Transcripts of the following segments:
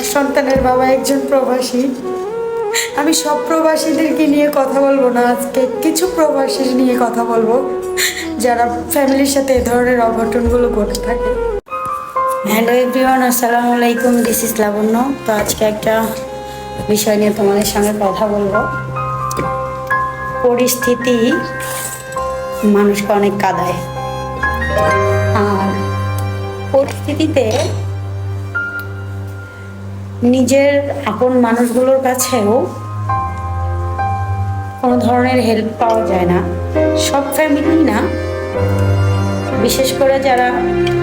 আমার সন্তানের বাবা একজন প্রবাসী। আমি সব প্রবাসীদেরকে নিয়ে কথা বলব না, আজকে কিছু প্রবাসী নিয়ে কথা বলব, যারা ফ্যামিলির সাথে এ ধরনের অঘটনগুলো ঘটে থাকে। হ্যালো এভরিওয়ান, আসসালামু আলাইকুম, দিস ইস লাবণ্য। তো আজকে একটা বিষয় নিয়ে তোমাদের সঙ্গে কথা বলব। পরিস্থিতি মানুষকে অনেক কাদায়। আর পরিস্থিতিতে নিজের আপন মানুষগুলোর কাছেও কোনো ধরনের হেল্প পাওয়া যায় না। সব ফ্যামিলি না। বিশেষ করে যারা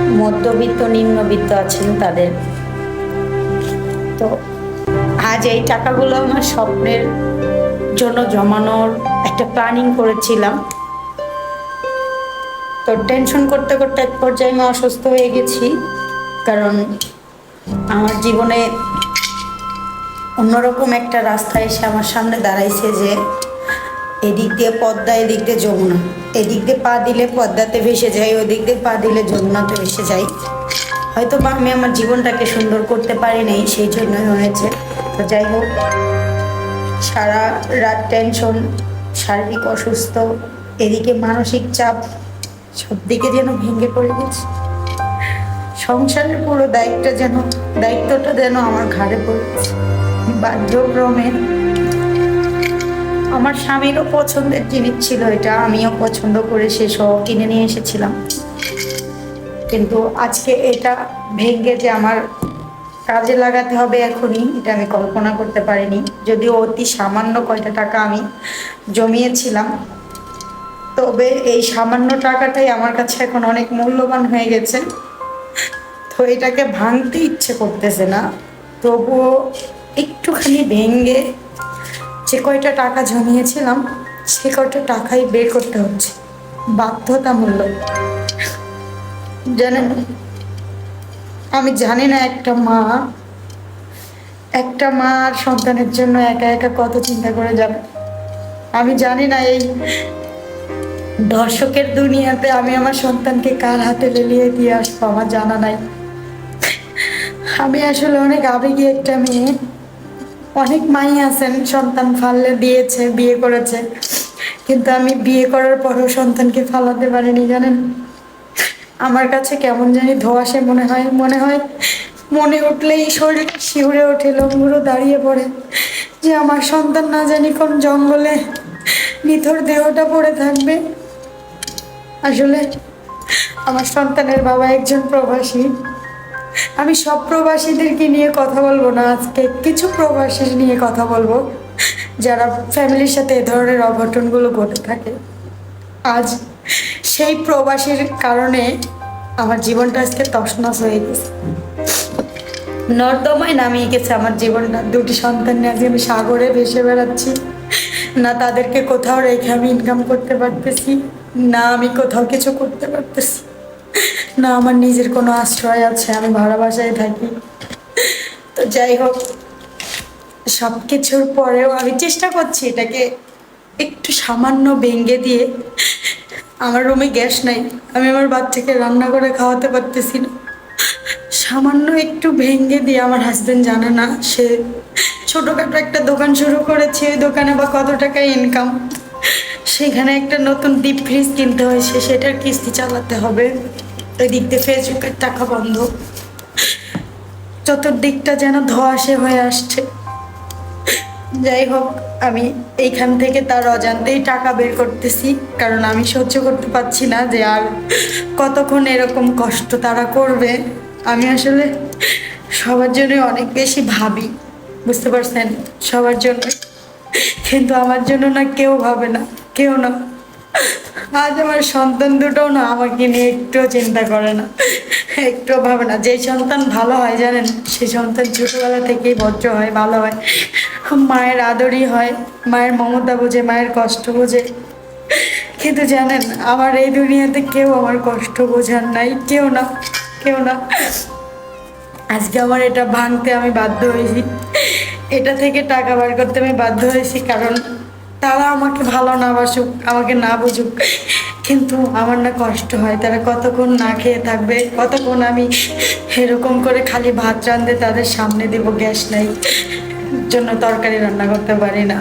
মধ্যবিত্ত, নিম্নবিত্ত আছেন তাদের। তো আজ এই টাকাগুলো আমার স্বপ্নের জন্য জমানোর একটা প্ল্যানিং করেছিলাম। তো টেনশন করতে করতে এক পর্যায়ে আমি অসুস্থ হয়ে গেছি। কারণ আমার জীবনে অন্যরকম একটা রাস্তা এসে আমার সামনে দাঁড়াইছে যে এদিক দিয়ে পদ্মা, এদিক দিয়ে যমুনা। এদিক দিয়ে পা দিলে পদ্মাতে ভেসে যাই ওদিক দিয়ে পা দিলে যমুনাতে ভেসে যাই হয়তো বা আমি আমার জীবনটাকে সুন্দর করতে পারিনি সেই জন্যই হয়েছে। তো যাই হোক, সারা রাত টেনশন শারীরিক অসুস্থ, এদিকে মানসিক চাপ সব দিকে যেন ভেঙে পড়ে গেছে। সংসারের পুরো দায়িত্ব যেন, দায়িত্বটা যেন আমার ঘাড়ে পড়েছে বাধ্যক্রমে আমার স্বামীরও পছন্দের জিনিস ছিল এটা, আমিও পছন্দ করে সে সহ কিনে নিয়ে এসেছিলাম। কিন্তু আজকে এটা ভেঙে যে আমার কাজে লাগাতে হবে এখনই, এটা আমি কল্পনা করতে পারিনি। যদিও অতি সামান্য কয়টা টাকা আমি জমিয়েছিলাম, তবে এই সামান্য টাকাটাই আমার কাছে এখন অনেক মূল্যবান হয়ে গেছে। তো এটাকে ভাঙতে ইচ্ছে করতেছে না। তবুও একটুখানি ভেঙে যে কয়টা টাকা জমিয়েছিলাম, সে কয়টা টাকাই বের করতে হচ্ছে। বাধ্যতামূলক। জানেন, আমি জানি না একটা মা একটা মা আর সন্তানের জন্য একা একা কত চিন্তা করে যাবে। আমি জানি না এই দর্শকের দুনিয়াতে আমি আমার সন্তানকে কার হাতে লেলিয়ে দিয়ে আসব, আমার জানা নাই। আমি আসলে অনেক আবেগী একটা মেয়ে। অনেক মাই আছেন, সন্তান ফাললে দিয়েছে, বিয়ে করেছে। কিন্তু আমি বিয়ে করার পরও সন্তানকে ফালাতে পারিনি, জানেন? আমার কাছে কেমন জানি ধোয়াশে মনে হয় মনে হয় মনে উঠলেই শরীর শিউরে ওঠে লোমগুলো দাঁড়িয়ে পড়ে। যে আমার সন্তান না জানি কোন জঙ্গলে নিথর দেহটা পড়ে থাকবে। আসলে আমার সন্তানের বাবা একজন প্রবাসী। আমি সব প্রবাসীদেরকে নিয়ে কথা বলব না আজকে, কিছু প্রবাসী নিয়ে কথা বলব, যারা ফ্যামিলির সাথে এ ধরনের অঘটনগুলো ঘটে থাকে। আজ সেই প্রবাসীর কারণে আমার জীবনটা আজকে তছনছ হয়ে গেছে। নর্দমায় নামিয়ে গেছে আমার জীবনটা। দুটি সন্তান নিয়ে আজকে আমি সাগরে ভেসে বেড়াচ্ছি। না তাদেরকে কোথাও রেখে আমি ইনকাম করতে পারতেছি, না আমি কোথাও কিছু করতে পারতেছি। না, আমার নিজের কোনো আশ্রয় আছে, আমি ভাড়া বাসায় থাকি। তো যাই হোক সব কিছুর পরেও আমি চেষ্টা করছি এটাকে একটু সামান্য ভেঙে দিয়ে। আমার রুমে গ্যাস নাই, আমি আমার বাচ্চাকে রান্না করে খাওয়াতে পারতেছি না। সামান্য একটু ভেঙে দিয়ে আমার হাজবেন্ড জানে না, সে ছোটোখাটো একটা দোকান শুরু করেছে, ওই দোকানে বা কত টাকা ইনকাম সেখানে একটা নতুন ডিপ ফ্রিজ কিনতে হয়েছে, সেটার কিস্তি চালাতে হবে। ফেসবুকের টাকা বন্ধ। চতুর্দিকটা যেন ধোয়াশে হয়ে আসছে। যাই হোক, আমি এইখান থেকে তার অজান্তেই টাকা বের করতেছি, কারণ আমি সহ্য করতে পারছি না যে আর কতক্ষণ এরকম কষ্ট তারা করবে। আমি আসলে সবার জন্য অনেক বেশি ভাবি, বুঝতে পারছেন? সবার জন্য কিন্তু আমার জন্য না কেউ ভাবে না, কেউ না। আজ আমার সন্তান দুটোও না আমাকে নিয়ে একটুও চিন্তা করে না। একটুও ভাবে না। যে সন্তান ভালো হয় জানেন সেই সন্তান ছোটবেলা থেকেই ভদ্র হয়, ভালো হয়। মায়ের আদরই হয়, মায়ের মমতা বোঝে, মায়ের কষ্ট বোঝে। কিন্তু জানেন, আমার এই দুনিয়াতে কেউ আমার কষ্ট বোঝার নাই, কেউ না কেউ না। আজকে আমার এটা ভাঙতে আমি বাধ্য হয়েছি। এটা থেকে টাকা বার করতে আমি বাধ্য হয়েছি, কারণ তারা আমাকে ভালো না বাসুক, আমাকে না বুঝুক। কিন্তু আমার না কষ্ট হয়, তারা কতক্ষণ না খেয়ে থাকবে, কতক্ষণ আমি এরকম করে খালি ভাত রান্ধে তাদের সামনে দেব গ্যাস নাই। জন্য তরকারি রান্না করতে পারি না।